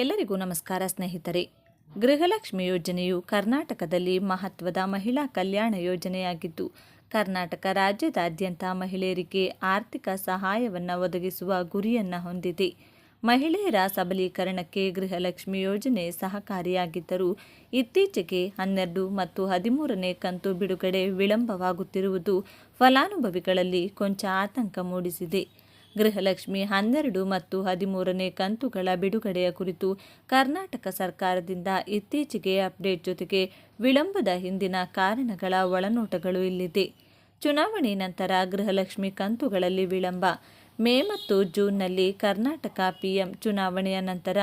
ಎಲ್ಲರಿಗೂ ನಮಸ್ಕಾರ ಸ್ನೇಹಿತರೆ. ಗೃಹಲಕ್ಷ್ಮಿ ಯೋಜನೆಯು ಕರ್ನಾಟಕದಲ್ಲಿ ಮಹತ್ವದ ಮಹಿಳಾ ಕಲ್ಯಾಣ ಯೋಜನೆಯಾಗಿದ್ದು, ಕರ್ನಾಟಕ ರಾಜ್ಯದಾದ್ಯಂತ ಮಹಿಳೆಯರಿಗೆ ಆರ್ಥಿಕ ಸಹಾಯವನ್ನು ಒದಗಿಸುವ ಗುರಿಯನ್ನು ಹೊಂದಿದೆ. ಮಹಿಳೆಯರ ಸಬಲೀಕರಣಕ್ಕೆ ಗೃಹಲಕ್ಷ್ಮಿ ಯೋಜನೆ ಸಹಕಾರಿಯಾಗಿದ್ದರೂ, ಇತ್ತೀಚೆಗೆ ಹನ್ನೆರಡು ಮತ್ತು ಹದಿಮೂರನೇ ಕಂತು ಬಿಡುಗಡೆ ವಿಳಂಬವಾಗುತ್ತಿರುವುದು ಫಲಾನುಭವಿಗಳಲ್ಲಿ ಕೊಂಚ ಆತಂಕ ಮೂಡಿಸಿದೆ. ಗೃಹಲಕ್ಷ್ಮಿ ಹನ್ನೆರಡು ಮತ್ತು ಹದಿಮೂರನೇ ಕಂತುಗಳ ಬಿಡುಗಡೆಯ ಕುರಿತು ಕರ್ನಾಟಕ ಸರ್ಕಾರದಿಂದ ಇತ್ತೀಚೆಗೆ ಅಪ್ಡೇಟ್ ಜೊತೆಗೆ ವಿಳಂಬದ ಹಿಂದಿನ ಕಾರಣಗಳ ಒಳನೋಟಗಳು ಇಲ್ಲಿದೆ. ಚುನಾವಣೆ ನಂತರ ಗೃಹಲಕ್ಷ್ಮಿ ಕಂತುಗಳಲ್ಲಿ ವಿಳಂಬ. ಮೇ ಮತ್ತು ಜೂನ್ನಲ್ಲಿ ಕರ್ನಾಟಕ ಪಿಎಂ ಚುನಾವಣೆಯ ನಂತರ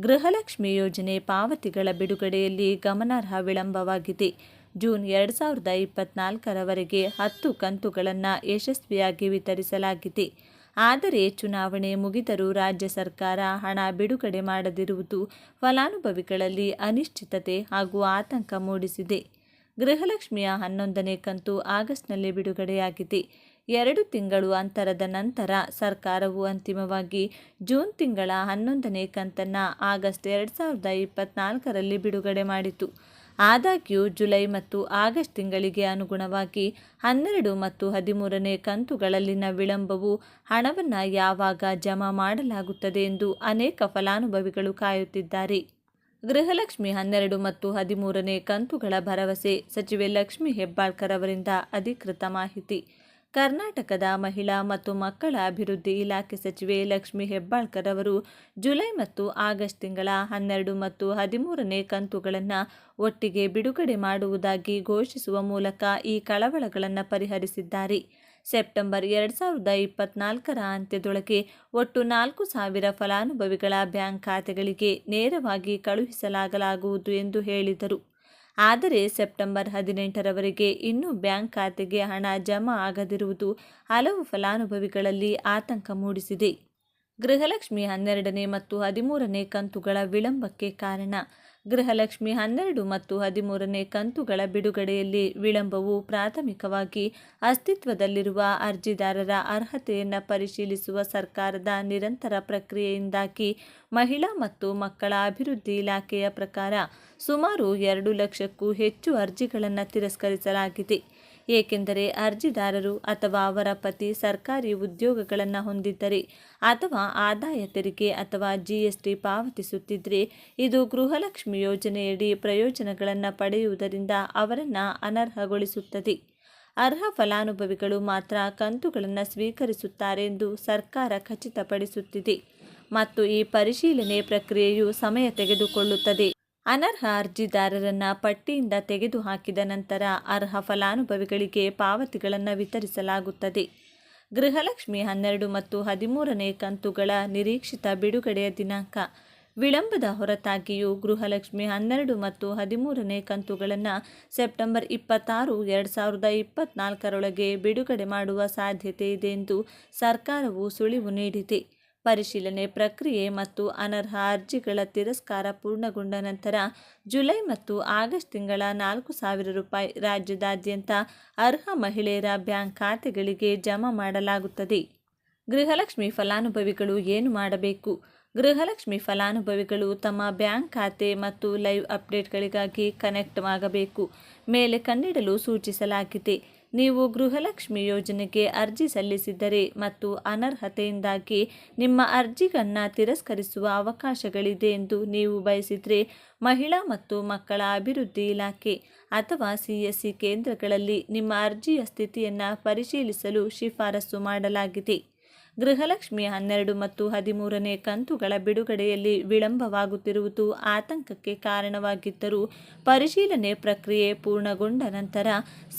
ಗೃಹಲಕ್ಷ್ಮಿ ಯೋಜನೆ ಪಾವತಿಗಳ ಬಿಡುಗಡೆಯಲ್ಲಿ ಗಮನಾರ್ಹ ವಿಳಂಬವಾಗಿದೆ. ಜೂನ್ ಎರಡು ಸಾವಿರದ ಇಪ್ಪತ್ನಾಲ್ಕರವರೆಗೆ ಹತ್ತು ಕಂತುಗಳನ್ನು ಯಶಸ್ವಿಯಾಗಿ ವಿತರಿಸಲಾಗಿದೆ. ಆದರೆ ಚುನಾವಣೆ ಮುಗಿದರೂ ರಾಜ್ಯ ಸರ್ಕಾರ ಹಣ ಬಿಡುಗಡೆ ಮಾಡದಿರುವುದು ಫಲಾನುಭವಿಗಳಲ್ಲಿ ಅನಿಶ್ಚಿತತೆ ಹಾಗೂ ಆತಂಕ ಮೂಡಿಸಿದೆ. ಗೃಹಲಕ್ಷ್ಮಿಯ ಹನ್ನೊಂದನೇ ಕಂತು ಆಗಸ್ಟ್ನಲ್ಲಿ ಬಿಡುಗಡೆಯಾಗಿದೆ. ಎರಡು ತಿಂಗಳು ಅಂತರದ ನಂತರ ಸರ್ಕಾರವು ಅಂತಿಮವಾಗಿ ಜೂನ್ ತಿಂಗಳ ಹನ್ನೊಂದನೇ ಕಂತನ್ನು ಆಗಸ್ಟ್ ಎರಡು ಸಾವಿರದ ಇಪ್ಪತ್ನಾಲ್ಕರಲ್ಲಿ ಬಿಡುಗಡೆ ಮಾಡಿತು. ಆದಾಗ್ಯೂ ಜುಲೈ ಮತ್ತು ಆಗಸ್ಟ್ ತಿಂಗಳಿಗೆ ಅನುಗುಣವಾಗಿ ಹನ್ನೆರಡು ಮತ್ತು ಹದಿಮೂರನೇ ಕಂತುಗಳಲ್ಲಿನ ವಿಳಂಬವು ಹಣವನ್ನು ಯಾವಾಗ ಜಮಾ ಮಾಡಲಾಗುತ್ತದೆ ಎಂದು ಅನೇಕ ಫಲಾನುಭವಿಗಳು ಕಾಯುತ್ತಿದ್ದಾರೆ. ಗೃಹಲಕ್ಷ್ಮಿ ಹನ್ನೆರಡು ಮತ್ತು ಹದಿಮೂರನೇ ಕಂತುಗಳ ಭರವಸೆ, ಸಚಿವೆ ಲಕ್ಷ್ಮಿ ಹೆಬ್ಬಾಳ್ಕರ್ ಅವರಿಂದ ಅಧಿಕೃತ ಮಾಹಿತಿ. ಕರ್ನಾಟಕದ ಮಹಿಳಾ ಮತ್ತು ಮಕ್ಕಳ ಅಭಿವೃದ್ಧಿ ಇಲಾಖೆ ಸಚಿವೆ ಲಕ್ಷ್ಮಿ ಹೆಬ್ಬಾಳ್ಕರ್ ಅವರು ಜುಲೈ ಮತ್ತು ಆಗಸ್ಟ್ ತಿಂಗಳ ಹನ್ನೆರಡು ಮತ್ತು ಹದಿಮೂರನೇ ಕಂತುಗಳನ್ನು ಒಟ್ಟಿಗೆ ಬಿಡುಗಡೆ ಮಾಡುವುದಾಗಿ ಘೋಷಿಸುವ ಮೂಲಕ ಈ ಕಳವಳಗಳನ್ನು ಪರಿಹರಿಸಿದ್ದಾರೆ. ಸೆಪ್ಟೆಂಬರ್ ಎರಡು ಸಾವಿರದ ಇಪ್ಪತ್ನಾಲ್ಕರ ಅಂತ್ಯದೊಳಗೆ ಒಟ್ಟು ನಾಲ್ಕು ಸಾವಿರ ಫಲಾನುಭವಿಗಳ ಬ್ಯಾಂಕ್ ಖಾತೆಗಳಿಗೆ ನೇರವಾಗಿ ಕಳುಹಿಸಲಾಗಲಾಗುವುದು ಎಂದು ಹೇಳಿದರು. ಆದರೆ ಸೆಪ್ಟೆಂಬರ್ ಹದಿನೆಂಟರವರೆಗೆ ಇನ್ನೂ ಬ್ಯಾಂಕ್ ಖಾತೆಗೆ ಹಣ ಜಮಾ ಆಗದಿರುವುದು ಹಲವು ಫಲಾನುಭವಿಗಳಲ್ಲಿ ಆತಂಕ ಮೂಡಿಸಿದೆ. ಗೃಹಲಕ್ಷ್ಮಿ ಹನ್ನೆರಡನೇ ಮತ್ತು ಹದಿಮೂರನೇ ಕಂತುಗಳ ವಿಳಂಬಕ್ಕೆ ಕಾರಣ ಗೃಹಲಕ್ಷ್ಮಿ ಹನ್ನೆರಡು ಮತ್ತು ಹದಿಮೂರನೇ ಕಂತುಗಳ ಬಿಡುಗಡೆಯಲ್ಲಿ ವಿಳಂಬವು ಪ್ರಾಥಮಿಕವಾಗಿ ಅಸ್ತಿತ್ವದಲ್ಲಿರುವ ಅರ್ಜಿದಾರರ ಅರ್ಹತೆಯನ್ನು ಪರಿಶೀಲಿಸುವ ಸರ್ಕಾರದ ನಿರಂತರ ಪ್ರಕ್ರಿಯೆಯಿಂದಾಗಿ ಮಹಿಳಾ ಮತ್ತು ಮಕ್ಕಳ ಅಭಿವೃದ್ಧಿ ಇಲಾಖೆಯ ಪ್ರಕಾರ ಸುಮಾರು ಎರಡು ಲಕ್ಷಕ್ಕೂ ಹೆಚ್ಚು ಅರ್ಜಿಗಳನ್ನು ತಿರಸ್ಕರಿಸಲಾಗಿದೆ. ಏಕೆಂದರೆ ಅರ್ಜಿದಾರರು ಅಥವಾ ಅವರ ಪತಿ ಸರ್ಕಾರಿ ಉದ್ಯೋಗಗಳನ್ನು ಹೊಂದಿದ್ದರೆ ಅಥವಾ ಆದಾಯ ತೆರಿಗೆ ಅಥವಾ ಜಿಎಸ್ಟಿ ಪಾವತಿಸುತ್ತಿದ್ದರೆ ಇದು ಗೃಹಲಕ್ಷ್ಮಿ ಯೋಜನೆಯಡಿ ಪ್ರಯೋಜನಗಳನ್ನು ಪಡೆಯುವುದರಿಂದ ಅವರನ್ನು ಅನರ್ಹಗೊಳಿಸುತ್ತದೆ. ಅರ್ಹ ಫಲಾನುಭವಿಗಳು ಮಾತ್ರ ಕಂತುಗಳನ್ನು ಸ್ವೀಕರಿಸುತ್ತಾರೆ ಎಂದು ಸರ್ಕಾರ ಖಚಿತಪಡಿಸುತ್ತಿದೆ ಮತ್ತು ಈ ಪರಿಶೀಲನೆ ಪ್ರಕ್ರಿಯೆಯು ಸಮಯ ತೆಗೆದುಕೊಳ್ಳುತ್ತದೆ. ಅನರ್ಹ ಅರ್ಜಿದಾರರನ್ನು ಪಟ್ಟಿಯಿಂದ ತೆಗೆದುಹಾಕಿದ ನಂತರ ಅರ್ಹ ಫಲಾನುಭವಿಗಳಿಗೆ ಪಾವತಿಗಳನ್ನು ವಿತರಿಸಲಾಗುತ್ತದೆ. ಗೃಹಲಕ್ಷ್ಮಿ ಹನ್ನೆರಡು ಮತ್ತು ಹದಿಮೂರನೇ ಕಂತುಗಳ ನಿರೀಕ್ಷಿತ ಬಿಡುಗಡೆಯ ದಿನಾಂಕ. ವಿಳಂಬದ ಹೊರತಾಗಿಯೂ ಗೃಹಲಕ್ಷ್ಮಿ ಹನ್ನೆರಡು ಮತ್ತು ಹದಿಮೂರನೇ ಕಂತುಗಳನ್ನು ಸೆಪ್ಟೆಂಬರ್ ಇಪ್ಪತ್ತಾರು, ಎರಡು ಸಾವಿರದ ಇಪ್ಪತ್ನಾಲ್ಕರೊಳಗೆ ಬಿಡುಗಡೆ ಮಾಡುವ ಸಾಧ್ಯತೆ ಇದೆ ಎಂದು ಸರ್ಕಾರವು ಸುಳಿವು ನೀಡಿದೆ. ಪರಿಶೀಲನೆ ಪ್ರಕ್ರಿಯೆ ಮತ್ತು ಅನರ್ಹ ಅರ್ಜಿಗಳ ತಿರಸ್ಕಾರ ಪೂರ್ಣಗೊಂಡ ನಂತರ ಜುಲೈ ಮತ್ತು ಆಗಸ್ಟ್ ತಿಂಗಳ ನಾಲ್ಕು ಸಾವಿರ ರೂಪಾಯಿ ರಾಜ್ಯದಾದ್ಯಂತ ಅರ್ಹ ಮಹಿಳೆಯರ ಬ್ಯಾಂಕ್ ಖಾತೆಗಳಿಗೆ ಜಮಾ ಮಾಡಲಾಗುತ್ತದೆ. ಗೃಹಲಕ್ಷ್ಮಿ ಫಲಾನುಭವಿಗಳು ಏನು ಮಾಡಬೇಕು? ಗೃಹಲಕ್ಷ್ಮಿ ಫಲಾನುಭವಿಗಳು ತಮ್ಮ ಬ್ಯಾಂಕ್ ಖಾತೆ ಮತ್ತು ಲೈವ್ ಅಪ್ಡೇಟ್ಗಳಿಗಾಗಿ ಕನೆಕ್ಟ್ ಆಗಬೇಕು. ಮೇಲೆ ಕಣ್ಣಿಡಲು ಸೂಚಿಸಲಾಗಿದೆ. ನೀವು ಗೃಹಲಕ್ಷ್ಮಿ ಯೋಜನೆಗೆ ಅರ್ಜಿ ಸಲ್ಲಿಸಿದ್ದರೆ ಮತ್ತು ಅನರ್ಹತೆಯಿಂದಾಗಿ ನಿಮ್ಮ ಅರ್ಜಿಗಳನ್ನು ತಿರಸ್ಕರಿಸುವ ಅವಕಾಶಗಳಿದೆ ಎಂದು ನೀವು ಬಯಸಿದರೆ ಮಹಿಳಾ ಮತ್ತು ಮಕ್ಕಳ ಅಭಿವೃದ್ಧಿ ಇಲಾಖೆ ಅಥವಾ ಸಿಎಸ್ಸಿ ಕೇಂದ್ರಗಳಲ್ಲಿ ನಿಮ್ಮ ಅರ್ಜಿಯ ಸ್ಥಿತಿಯನ್ನು ಪರಿಶೀಲಿಸಲು ಶಿಫಾರಸು ಮಾಡಲಾಗಿದೆ. ಗೃಹಲಕ್ಷ್ಮಿ ಹನ್ನೆರಡು ಮತ್ತು ಹದಿಮೂರನೇ ಕಂತುಗಳ ಬಿಡುಗಡೆಯಲ್ಲಿ ವಿಳಂಬವಾಗುತ್ತಿರುವುದು ಆತಂಕಕ್ಕೆ ಕಾರಣವಾಗಿದ್ದರೂ ಪರಿಶೀಲನೆ ಪ್ರಕ್ರಿಯೆ ಪೂರ್ಣಗೊಂಡ ನಂತರ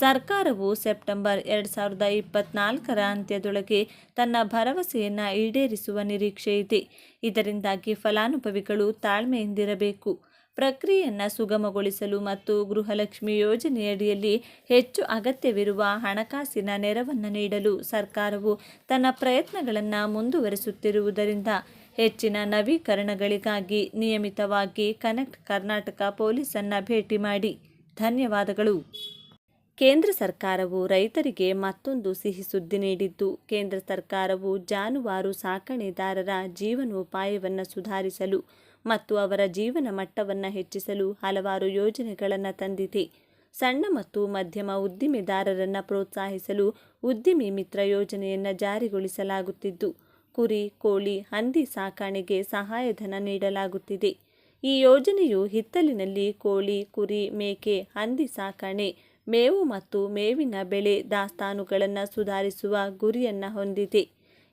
ಸರ್ಕಾರವು ಸೆಪ್ಟೆಂಬರ್ ಎರಡು ಸಾವಿರದ ಇಪ್ಪತ್ನಾಲ್ಕರ ಅಂತ್ಯದೊಳಗೆ ತನ್ನ ಭರವಸೆಯನ್ನು ಈಡೇರಿಸುವ ನಿರೀಕ್ಷೆ ಇದೆ ಇದರಿಂದಾಗಿ ಫಲಾನುಭವಿಗಳು ತಾಳ್ಮೆಯಿಂದಿರಬೇಕು. ಪ್ರಕ್ರಿಯೆಯನ್ನು ಸುಗಮಗೊಳಿಸಲು ಮತ್ತು ಗೃಹಲಕ್ಷ್ಮಿ ಯೋಜನೆಯಡಿಯಲ್ಲಿ ಹೆಚ್ಚು ಅಗತ್ಯವಿರುವ ಹಣಕಾಸಿನ ನೆರವನ್ನು ನೀಡಲು ಸರ್ಕಾರವು ತನ್ನ ಪ್ರಯತ್ನಗಳನ್ನು ಮುಂದುವರೆಸುತ್ತಿರುವುದರಿಂದ ಹೆಚ್ಚಿನ ನವೀಕರಣಗಳಿಗಾಗಿ ನಿಯಮಿತವಾಗಿ ಕನೆಕ್ಟ್ ಕರ್ನಾಟಕ ಪೊಲೀಸನ್ನು ಭೇಟಿ ಮಾಡಿ. ಧನ್ಯವಾದಗಳು. ಕೇಂದ್ರ ಸರ್ಕಾರವು ರೈತರಿಗೆ ಮತ್ತೊಂದು ಸಿಹಿ ಸುದ್ದಿ ನೀಡಿದ್ದು, ಕೇಂದ್ರ ಸರ್ಕಾರವು ಜಾನುವಾರು ಸಾಕಣೆದಾರರ ಜೀವನೋಪಾಯವನ್ನು ಸುಧಾರಿಸಲು ಮತ್ತು ಅವರ ಜೀವನ ಮಟ್ಟವನ್ನು ಹೆಚ್ಚಿಸಲು ಹಲವಾರು ಯೋಜನೆಗಳನ್ನು ತಂದಿದೆ. ಸಣ್ಣ ಮತ್ತು ಮಧ್ಯಮ ಉದ್ದಿಮೆದಾರರನ್ನು ಪ್ರೋತ್ಸಾಹಿಸಲು ಉದ್ದಿಮೆ ಮಿತ್ರ ಯೋಜನೆಯನ್ನು ಜಾರಿಗೊಳಿಸಲಾಗುತ್ತಿದ್ದು, ಕುರಿ, ಕೋಳಿ, ಹಂದಿ ಸಾಕಾಣೆಗೆ ಸಹಾಯಧನ ನೀಡಲಾಗುತ್ತಿದೆ. ಈ ಯೋಜನೆಯು ಹಿತ್ತಲಿನಲ್ಲಿ ಕೋಳಿ, ಕುರಿ, ಮೇಕೆ, ಹಂದಿ ಸಾಕಾಣೆ, ಮೇವು ಮತ್ತು ಮೇವಿನ ಬೆಳೆ ದಾಸ್ತಾನುಗಳನ್ನು ಸುಧಾರಿಸುವ ಗುರಿಯನ್ನು ಹೊಂದಿದೆ.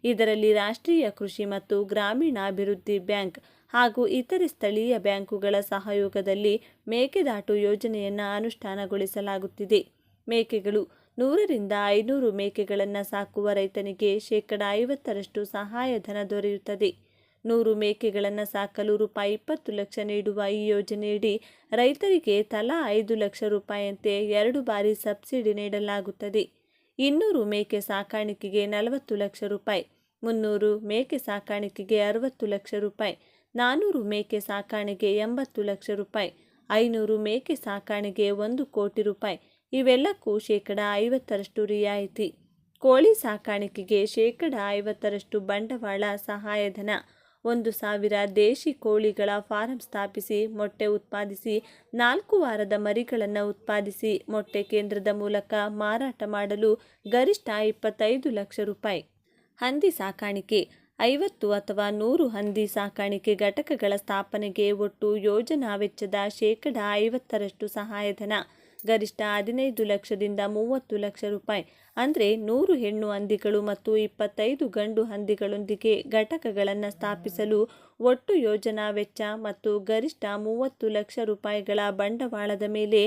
ಇದರಲ್ಲಿ ರಾಷ್ಟ್ರೀಯ ಕೃಷಿ ಮತ್ತು ಗ್ರಾಮೀಣಾಭಿವೃದ್ಧಿ ಬ್ಯಾಂಕ್ ಹಾಗೂ ಇತರೆ ಸ್ಥಳೀಯ ಬ್ಯಾಂಕುಗಳ ಸಹಯೋಗದಲ್ಲಿ ಮೇಕೆದಾಟು ಯೋಜನೆಯನ್ನು ಅನುಷ್ಠಾನಗೊಳಿಸಲಾಗುತ್ತಿದೆ. ಮೇಕೆಗಳು ನೂರರಿಂದ ಐನೂರು ಮೇಕೆಗಳನ್ನು ಸಾಕುವ ರೈತನಿಗೆ ಶೇಕಡ ಐವತ್ತರಷ್ಟು ಸಹಾಯಧನ ದೊರೆಯುತ್ತದೆ. ನೂರು ಮೇಕೆಗಳನ್ನು ಸಾಕಲು ರೂಪಾಯಿ ಇಪ್ಪತ್ತು ಲಕ್ಷ ನೀಡುವ ಈ ಯೋಜನೆಯಡಿ ರೈತರಿಗೆ ತಲಾ ಐದು ಲಕ್ಷ ರೂಪಾಯಿಯಂತೆ ಎರಡು ಬಾರಿ ಸಬ್ಸಿಡಿ ನೀಡಲಾಗುತ್ತದೆ. ಇನ್ನೂರು ಮೇಕೆ ಸಾಕಾಣಿಕೆಗೆ ನಲವತ್ತು ಲಕ್ಷ ರೂಪಾಯಿ, ಮುನ್ನೂರು ಮೇಕೆ ಸಾಕಾಣಿಕೆಗೆ ಅರವತ್ತು ಲಕ್ಷ ರೂಪಾಯಿ ನಾನ್ನೂರು ಮೇಕೆ ಸಾಕಾಣೆಗೆ ಎಂಬತ್ತು ಲಕ್ಷ ರೂಪಾಯಿ, ಐನೂರು ಮೇಕೆ ಸಾಕಾಣೆಗೆ ಒಂದು ಕೋಟಿ ರೂಪಾಯಿ. ಇವೆಲ್ಲಕ್ಕೂ ಶೇಕಡ ಐವತ್ತರಷ್ಟು ರಿಯಾಯಿತಿ. ಕೋಳಿ ಸಾಕಾಣಿಕೆಗೆ ಶೇಕಡ ಐವತ್ತರಷ್ಟು ಬಂಡವಾಳ ಸಹಾಯಧನ. ಒಂದು ಸಾವಿರ ದೇಶಿ ಕೋಳಿಗಳ ಫಾರಂ ಸ್ಥಾಪಿಸಿ, ಮೊಟ್ಟೆ ಉತ್ಪಾದಿಸಿ, ನಾಲ್ಕು ವಾರದ ಮರಿಗಳನ್ನು ಉತ್ಪಾದಿಸಿ, ಮೊಟ್ಟೆ ಕೇಂದ್ರದ ಮೂಲಕ ಮಾರಾಟ ಮಾಡಲು ಗರಿಷ್ಠ ಇಪ್ಪತ್ತೈದು ಲಕ್ಷ ರೂಪಾಯಿ. ಹಂದಿ ಸಾಕಾಣಿಕೆ. ಐವತ್ತು ಅಥವಾ ನೂರು ಹಂದಿ ಸಾಕಾಣಿಕೆ ಘಟಕಗಳ ಸ್ಥಾಪನೆಗೆ ಒಟ್ಟು ಯೋಜನಾ ವೆಚ್ಚದ ಶೇಕಡ ಐವತ್ತರಷ್ಟು ಸಹಾಯಧನ. ಗರಿಷ್ಠ ಹದಿನೈದು ಲಕ್ಷದಿಂದ ಮೂವತ್ತು ಲಕ್ಷ ರೂಪಾಯಿ. ಅಂದರೆ ನೂರು ಹೆಣ್ಣು ಹಂದಿಗಳು ಮತ್ತು ಇಪ್ಪತ್ತೈದು ಗಂಡು ಹಂದಿಗಳೊಂದಿಗೆ ಘಟಕಗಳನ್ನು ಸ್ಥಾಪಿಸಲು ಒಟ್ಟು ಯೋಜನಾ ವೆಚ್ಚ ಮತ್ತು ಗರಿಷ್ಠ ಮೂವತ್ತು ಲಕ್ಷ ರೂಪಾಯಿಗಳ ಬಂಡವಾಳದ ಮೇಲೆ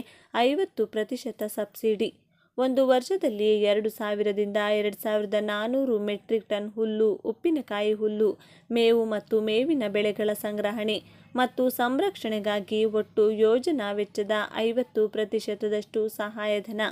ಐವತ್ತು ಪ್ರತಿಶತ ಸಬ್ಸಿಡಿ. ಒಂದು ವರ್ಷದಲ್ಲಿ ಎರಡು ಸಾವಿರದಿಂದ ಎರಡು ಸಾವಿರದ ನಾನ್ನೂರು ಮೆಟ್ರಿಕ್ ಟನ್ ಹುಲ್ಲು, ಉಪ್ಪಿನಕಾಯಿ ಹುಲ್ಲು, ಮೇವು ಮತ್ತು ಮೇವಿನ ಬೆಳೆಗಳ ಸಂಗ್ರಹಣೆ ಮತ್ತು ಸಂರಕ್ಷಣೆಗಾಗಿ ಒಟ್ಟು ಯೋಜನಾ ವೆಚ್ಚದ ಐವತ್ತು ಪ್ರತಿಶತದಷ್ಟು ಸಹಾಯಧನ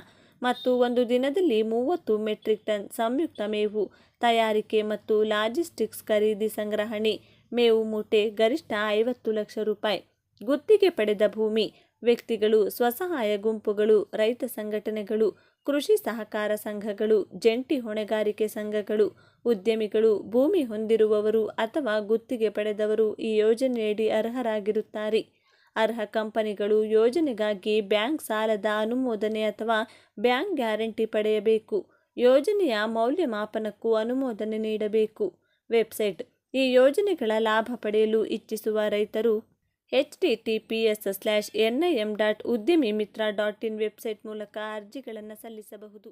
ಮತ್ತು ಒಂದು ದಿನದಲ್ಲಿ ಮೂವತ್ತು ಮೆಟ್ರಿಕ್ ಟನ್ ಸಂಯುಕ್ತ ಮೇವು ತಯಾರಿಕೆ ಮತ್ತು ಲಾಜಿಸ್ಟಿಕ್ಸ್ ಖರೀದಿ ಸಂಗ್ರಹಣೆ, ಮೇವು ಮೂಟೆ, ಗರಿಷ್ಠ ಐವತ್ತು ಲಕ್ಷ ರೂಪಾಯಿ. ಗುತ್ತಿಗೆ ಪಡೆದ ಭೂಮಿ, ವ್ಯಕ್ತಿಗಳು, ಸ್ವಸಹಾಯ ಗುಂಪುಗಳು, ರೈತ ಸಂಘಟನೆಗಳು ಕೃಷಿ ಸಹಕಾರ ಸಂಘಗಳು, ಜಂಟಿ ಹೊಣೆಗಾರಿಕೆ ಸಂಘಗಳು, ಉದ್ಯಮಿಗಳು, ಭೂಮಿ ಹೊಂದಿರುವವರು ಅಥವಾ ಗುತ್ತಿಗೆ ಪಡೆದವರು ಈ ಯೋಜನೆಯಡಿ ಅರ್ಹರಾಗಿರುತ್ತಾರೆ. ಅರ್ಹ ಕಂಪನಿಗಳು ಯೋಜನೆಗಾಗಿ ಬ್ಯಾಂಕ್ ಸಾಲದ ಅನುಮೋದನೆ ಅಥವಾ ಬ್ಯಾಂಕ್ ಗ್ಯಾರಂಟಿ ಪಡೆಯಬೇಕು. ಯೋಜನೆಯ ಮೌಲ್ಯಮಾಪನಕ್ಕೂ ಅನುಮೋದನೆ ನೀಡಬೇಕು. ವೆಬ್ಸೈಟ್. ಈ ಯೋಜನೆಗಳ ಲಾಭ ಪಡೆಯಲು ಇಚ್ಛಿಸುವ ರೈತರು H T T P S slash N I M dot Udyami Mitra dot in website ಮೂಲಕ ಅರ್ಜಿಗಳನ್ನು ಸಲ್ಲಿಸಬಹುದು.